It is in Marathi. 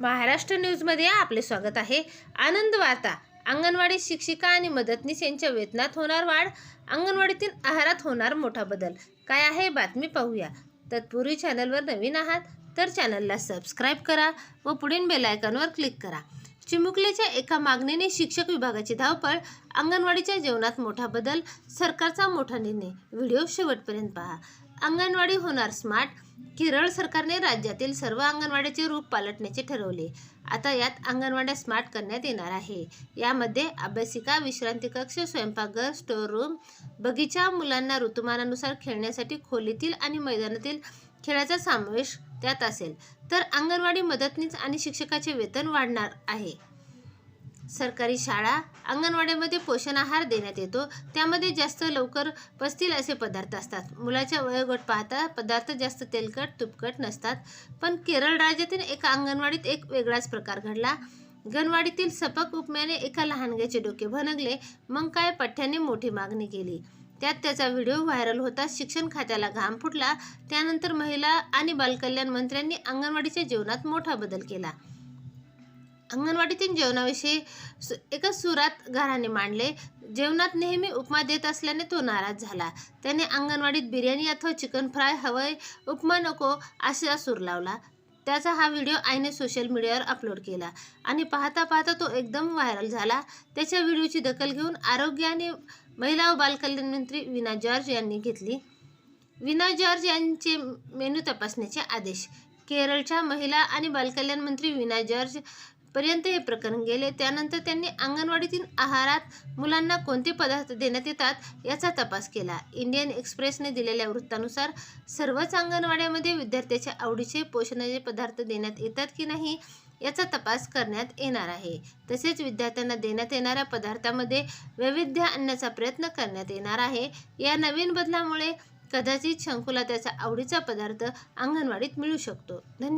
महाराष्ट्र न्यूजमध्ये आपले स्वागत आहे. आनंद वार्ता. अंगणवाडी शिक्षिका आणि मदतनीस यांच्या वेतनात होणार वाढ अंगणवाडीतील आहारात होणार मोठा बदल. काय आहे बातमी पाहूया. तत्पूर्वी चॅनलवर नवीन आहात तर चॅनलला सबस्क्राईब करा व पुढील बेलायकॉनवर क्लिक करा. चिमुकलेच्या एका मागणीने शिक्षक विभागाची धावपळ अंगणवाडीच्या जेवणात मोठा बदल सरकारचा मोठा निर्णय. व्हिडिओ शेवटपर्यंत पहा. अंगणवाडी होणार स्मार्ट. केरळ सरकारने राज्यातील सर्व अंगणवाड्याचे रूप पालटण्याचे ठरवले. आता यात अंगणवाड्या स्मार्ट करण्यात येणार आहे. यामध्ये अभ्यासिका विश्रांती कक्ष स्वयंपाकघर स्टोअर रूम बगीचा मुलांना ऋतुमानानुसार खेळण्यासाठी खोलीतील आणि मैदानातील खेळाचा समावेश त्यात असेल तर अंगणवाडी मदतनीस आणि शिक्षकाचे वेतन वाढणार आहे. सरकारी शाळा अंगणवाडीमध्ये पोषण आहार देण्यात येतो त्यामध्ये जास्त लवकर पचतील असे पदार्थ असतात. मुलाच्या वयोगट पाहता पदार्थ जास्त तेलकट तुपकट नसतात. पण केरळ राज्यातील एका अंगणवाडीत एक वेगळाच प्रकार घडला. गणवाडीतील सपक उपम्याने एका लहानग्याचे डोके भनगले मग काय पठ्ठ्याने मोठी मागणी केली. त्यात त्याचा व्हिडिओ व्हायरल होता शिक्षण खात्याला घाम फुटला त्यानंतर महिला आणि बालकल्याण मंत्र्यांनी अंगणवाडीच्या जेवणात मोठा बदल केला. अंगणवाडीतील जेवणाविषयी सु- एका सुरात घराने मांडले जेवणात नेहमी उपमा देत असल्याने तो नाराज झाला. त्याने अंगणवाडीत बिर्याणी अथवा चिकन फ्राय हवंय उपमा नको असा सूर लावला. त्याचा हा व्हिडिओ आईने सोशल मीडियावर अपलोड केला आणि पाहता पाहता तो एकदम व्हायरल झाला. त्याच्या व्हिडिओची दखल घेऊन आरोग्य आणि महिला व बालकल्याण मंत्री विना जॉर्ज यांनी घेतली. विना जॉर्ज यांचे मेनू तपासण्याचे आदेश. केरळच्या महिला आणि बालकल्याण मंत्री विना जॉर्ज पर्यंत हे प्रकरण गेले. त्यानंतर त्यांनी अंगणवाडीतील आहारात मुलांना कोणते पदार्थ देण्यात येतात याचा तपास केला. इंडियन एक्सप्रेसने दिलेल्या वृत्तानुसार सर्वच अंगणवाड्यामध्ये विद्यार्थ्याच्या आवडीचे पोषणाचे पदार्थ देण्यात येतात की नाही याचा तपास करण्यात येणार आहे. तसेच विद्यार्थ्यांना देण्यात येणाऱ्या पदार्थामध्ये वैविध्य आणण्याचा प्रयत्न करण्यात येणार आहे. या नवीन बदलामुळे कदाचित शंकुला त्याचा आवडीचा पदार्थ अंगणवाडीत मिळू शकतो. धन्य